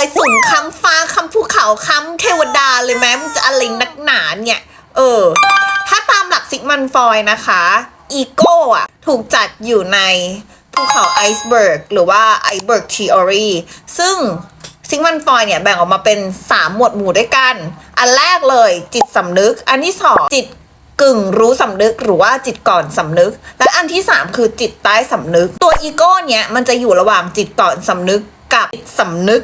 เลยสูงคำฟ้าคำภูเขาคำเทวดาเลยไหมมึงจะอะไรนักหนาเนี่ย เออ ถ้าตามหลักซิกมันฟอยนะคะอีโก้อะถูกจัดอยู่ในภูเขาไอซ์เบิร์กหรือว่าไอซ์เบิร์กทีออรีซึ่งซิกมันฟอยเนี่ยแบ่งออกมาเป็น 3 หมวดหมู่ด้วยกัน อันแรกเลยจิตสำนึก อันที่สองจิตกึ่งรู้สำนึกหรือว่าจิตก่อนสำนึก และอันที่ 3 คือจิตใต้สำนึก ตัวอีโก้เนี่ยมันจะอยู่ระหว่างจิตก่อนสำนึกกับจิตสำนึก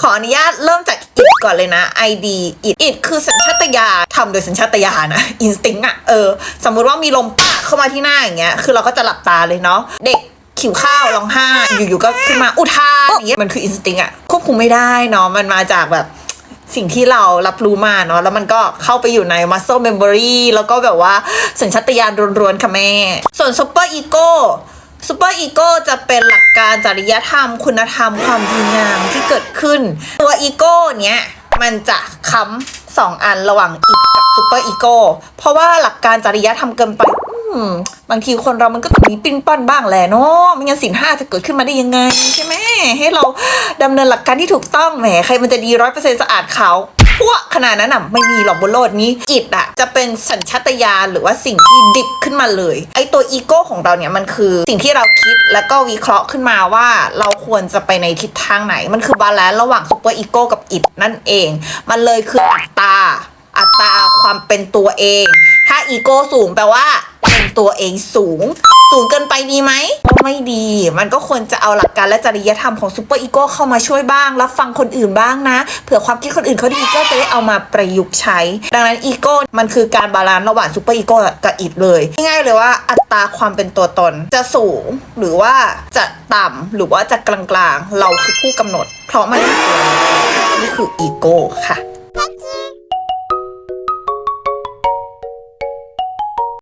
ขออนุญาตเริ่มจากอิดก่อนเลยนะ ID อิดอิดคือสัญชาตญาณทำโดยสัญชาตญาณนะอินสติ้งอะเออ สมมุติว่ามีลมปะเข้ามาที่หน้าอย่างเงี้ย คือเราก็จะหลับตาเลยเนาะ เด็กขิวข้าวร้องไห้อยู่ๆก็ขึ้นมาอุทานอย่างเงี้ย มันคืออินสติ้งอะควบคุมไม่ได้เนาะ มันมาจากแบบสิ่งที่เรารับรู้มาเนาะแล้วมันก็เข้าไปอยู่ใน muscle memory แล้วก็แบบว่าสัญชาตญาณรวนๆค่ะแม่ ส่วน super ego ซูเปอร์อีโก้จะเป็นหลักการจริยธรรม คุณธรรมความดีงามที่เกิดขึ้น ตัวอีโก้เนี้ยมันจะค้ำสองอันระหว่างอีกกับซูเปอร์อีโก้เพราะว่าหลักการจริยธรรมเกินไปบางทีคนเรามันก็ต้องมีปิ้นป้อนบ้างแหละเนาะไม่งั้นสินห้าจะเกิดขึ้นมาได้ยังไงใช่ไหมให้เราดำเนินหลักการที่ถูกต้องแหมใครมันจะดีร้อยเปอร์เซ็นต์สะอาดเขา พวกขนาดนั้นอะไม่มีหรอกบนโลกนี้จิตอะจะเป็นสัญชาตญาณหรือว่าสิ่งที่ดิบขึ้นมาเลย ไอตัวอีโก้ของเราเนี่ยมันคือสิ่งที่เราคิดแล้วก็วิเคราะห์ขึ้นมาว่าเราควรจะไปในทิศทางไหน มันคือบาลานซ์ระหว่างซูเปอร์อีโก้กับอิดนั่นเอง มันเลยคืออัตตาอัตราความเป็นตัวเอง ถ้าอีโก้สูงแปลว่าเป็นตัวเองสูง สูงเกินไปดีไหมก็ไม่ดี มันก็ควรจะเอาหลักการและจริยธรรมของซูเปอร์อีโก้เข้ามาช่วยบ้าง รับฟังคนอื่นบ้างนะ เผื่อความคิดคนอื่นเขาดีก็จะได้เอามาประยุกต์ใช้ ดังนั้นอีโก้มันคือการบาลานซ์ระหว่างซูเปอร์อีโก้กับอิดเลย ง่ายๆเลยว่าอัตราความเป็นตัวตนจะสูงหรือว่าจะต่ำหรือว่าจะกลางๆ เราคือผู้กำหนด เพราะมันคือตัวเรานี่คืออีโก้ค่ะ